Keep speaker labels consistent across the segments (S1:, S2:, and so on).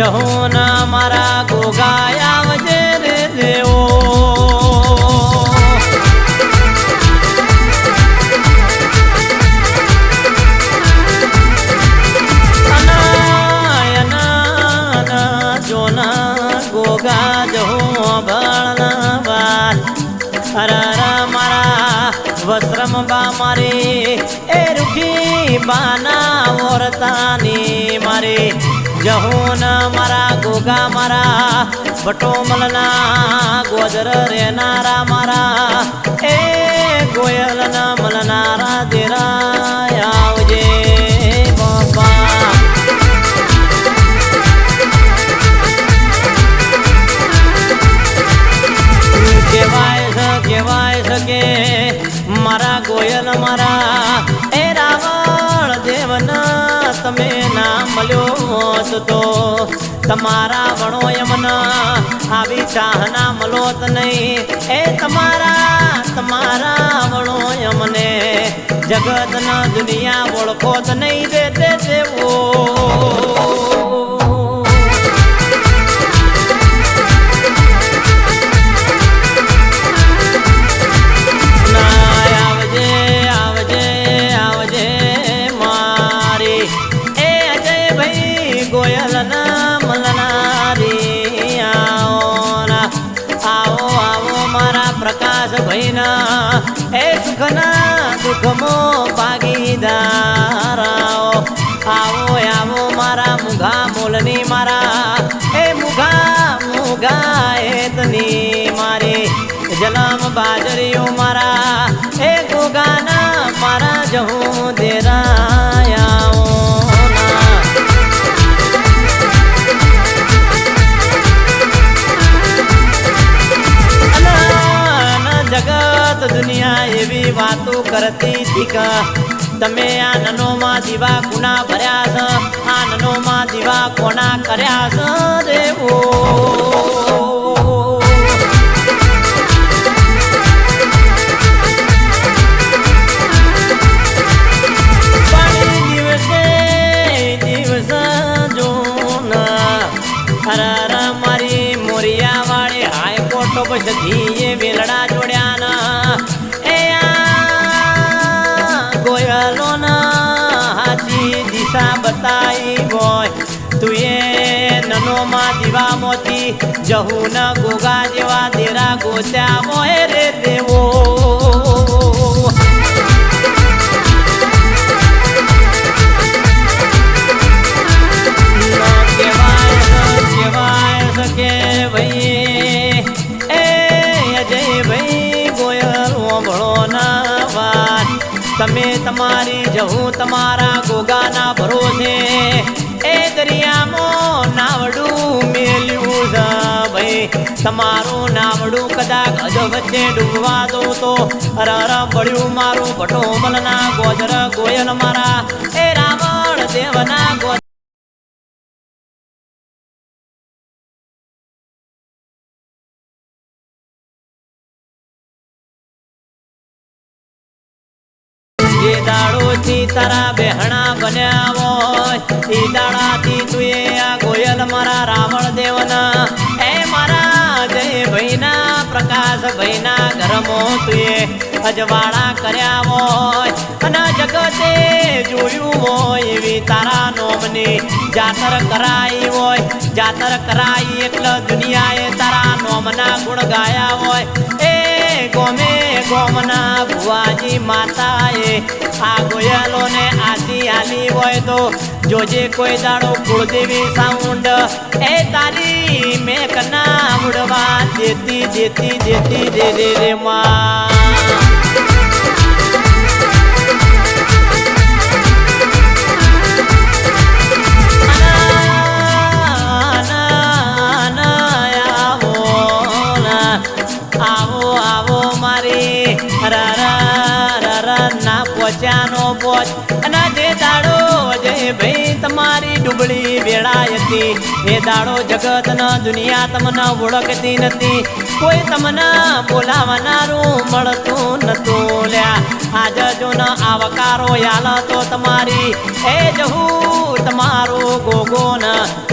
S1: જહુન મારા ગોગાયા આવજે રે દેવો. જહો વસ્ત્રમ બા મારી, એ રૂખી બાના ઓરતાની મારી. જહુન મારા ગોગા મારા બટોમલના ગોજર રહેનારા મારા. તો તમારા વણો યમન આવી ચાહના મલોત નહીં. એ તમારા તમારા વણો યમને જગતના દુનિયા ઓળખોત નહીં. દે દે પ્રકાશ ભાઈ ના એ સુખના દુઃખમો ભાગીદારાઓ. આવો આવો મારા મુઘા મોલની મારા, એ મુઘા મુઘા એતની મારી. જલમ બાજરીઓ મારા, એ ગોગાના મારા જહું કરતી તમે આ નનોમાં દીવા કુના ભર્યા છે આ નનોમાં દીવા કોના કર્યા છે જોના હરર મારી મોરિયા વાળી હાઈકોર્ટ પછી એ વેલડા મોતી જહું ન ગોગા જેવા દેરા ગોત્યા મોહે રે દેવો. શકે ભાઈ એ અજય ભાઈ, ગોયલ ઓભળો ના વાત. તમે તમારી જવું તમારા ગોગાના ભરોસે. તમારું નાવડું કદાચ અજ વચ્ચે ડૂબવા દો તો. અરર પડ્યું મારું ભટોમલના ગોજર ગોયલ મારા. એ રાવણ દેવના ગોજર તારા બેહણા બન્યા હોય એ દાડાથી પ્રકાશ ભાઈના ઘરમાં તુએ અજવાળા કર્યા હોય. અને જગતે જોયું હોય એવી તારા નોમની જાતર કરાઈ હોય. જાતર કરાઈ એટલે દુનિયાએ તારા નોમના ગુણ ગાયા હોય. એ ગોમે ગોમના ભુવાજી આ ગોયલોને આથી આલી હોય તો જોજે કોઈ દાડો કુળદેવી સાઉન્ડ. એ તારી મેકના ઉડવા દેતી દેતી દેતી દે રે માં. ભૂલાયતી એ દાડો જગત ન દુનિયા તમને ઓળખતી નથી. કોઈ તમને બોલાવનારું મળતું નતું લ્યા. આજ જો ન આવકારો યાલ તો તમારી. એ જહું તમારો ન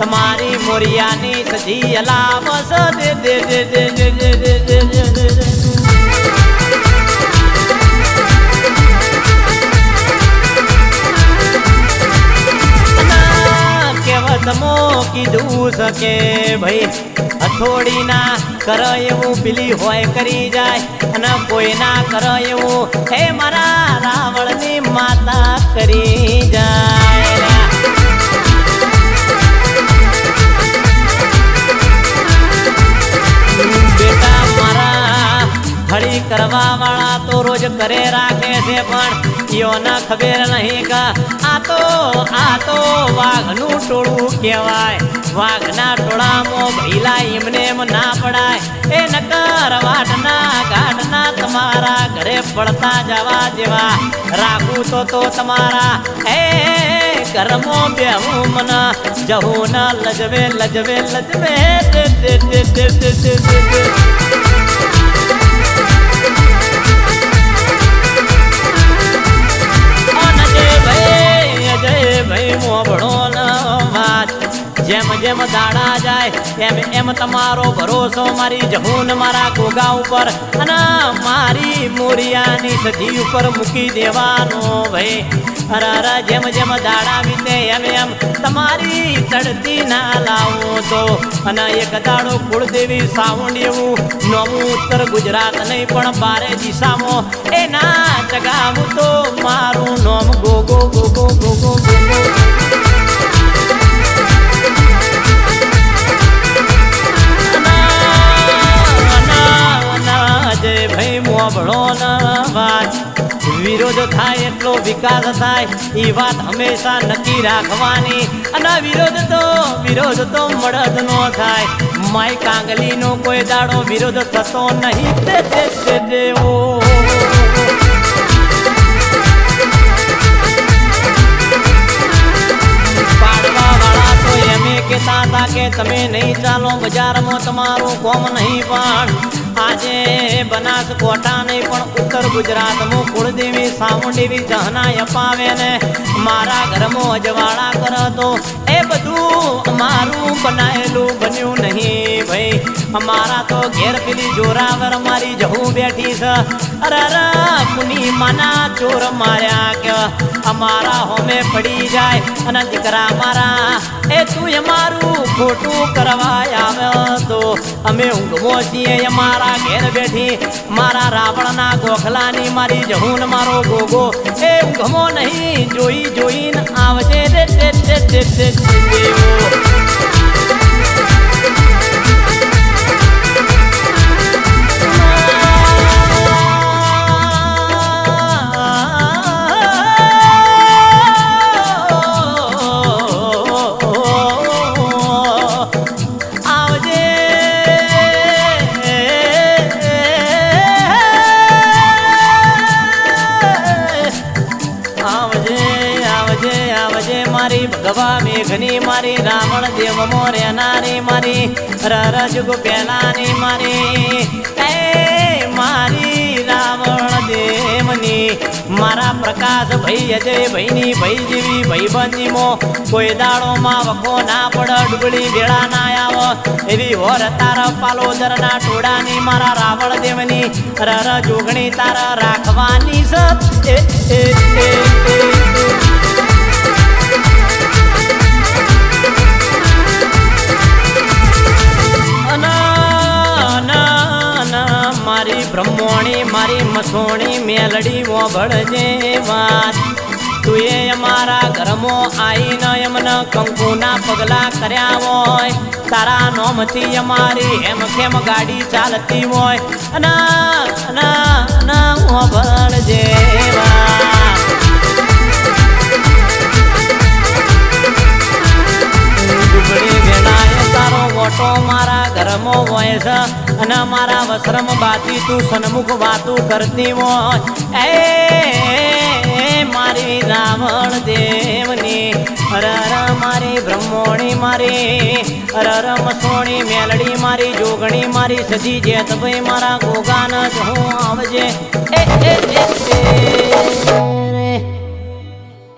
S1: તમારી મોરિયાની સજી લાવસ દે દે દે દે દે દે કીધું શકે ભાઈ. હથોડી ના કર એવું પીલી હોય કરી જાય. અને કોઈ ના કર એવું, હે મારા રાવણની માતા કરી જાય. બેટા મારા હળી કરવા વાળા તો રોજ કરે રાખે છે પણ યોને ખબેર નહીં કા આ તો આ તો વાઘનું ટોળું કહેવાય. વાઘના ટોળામાં ભઈલા એમને એમ ના પડાય. એ નકર વાટના ગાઢના તમારા ઘરે પડતા જવા જેવા. રાખું તો તો તમારા. હે કરમો બેહું મન. જહું ના લજવે લજવે. લજવે એમ એમ તમારો ભરોસો મારી જહૂન મારા ગોગા ઉપર અને મારી મોરિયાની સધી ઉપર મૂકી દેવાનો ભાઈ અરે જેમ જેમ દાડા વીતે, એમ એમ તમારી ચડતી ના લાવો તો. અને એક દાડો કુળદેવી સાવંડ એવું નવું ઉત્તર ગુજરાત નહીં, પણ બારે દિશામાં એના ચગાવું તો મારું નોમ ગોગો ગોગો ગોગો ગોગો. થાય એ વાત હંમેશા નક્કી રાખવાની. અને વિરોધ તો વિરોધ તો મળદ નો થાય. માય કાંગલી નો કોઈ દાડો વિરોધ થતો નહીં. તે દેવો કહેતા હતા કે તમે નહીં ચાલો, બજારમાં તમારું કોમ નહીં પણ આજે બનાસ કોટા નહીં પણ ઉત્તર ગુજરાતમાં કુળદેવી સામુંડેવી જહનાય અપાવે ને મારા ઘરમાં અજવાળા કરતો, એ બધું અમારું બનાયેલું બન્યું અમારા તો ઘેર પેલી જોરાવર મારી જહું બેઠી છે. અરે અરે મુની માના ચોર માર્યા કે અમારા હોમે પડી જાય. અને દીકરા મારા, એ તું અમારું ખોટું કરવા આવ્યો તો અમે ઊંઘમો છીએ અમારા ઘેર બેઠી. મારા રાવણના ગોખલાની મારી જહુન મારો ગોગો. એ ઊંઘમો નહીં, જોઈ જોઈને આવજે. રે રે રે રે તે મેઘની મારી રાવણ દેવ મોર્યનારી મારી, રરજુગ પેલાની મારી. એ મારી રાવણ દેવની, મારા પ્રકાશ ભાઈ, અજય ભાઈની ભાઈ જેવી ભાઈ મો. કોઈ દાડો માં વખો ના પડ ડુગળી વેળા ના આવો. એવી હોર તાર પાલોદરના ટોળાની મારા રાવણ દેવની. રર જોગણી તારા રાખવાની સત. એ મારી મેલડી મોભળજે વાત. તું એ અમારા ઘરમાં આવીને એમને કંકુના પગલા કર્યા હોય. તારા નોમથી અમારી એમ કેમ ગાડી ચાલતી હોય. અના અના અના મોભળજે વાત. ઓટો મારા ઘરમાં હોય અને મારા વસ્ત્રમ બાતી તું સન્મુખ વાતું કરતી હોય. એ મારી રાવણ દેવની, હર મારી બ્રહ્મોણી મારી અરર મસોણી, મેલડી મારી, જોગણી મારી, સજી જે ભાઈ મારા ગોગાન જ હું આવજે. એ એ.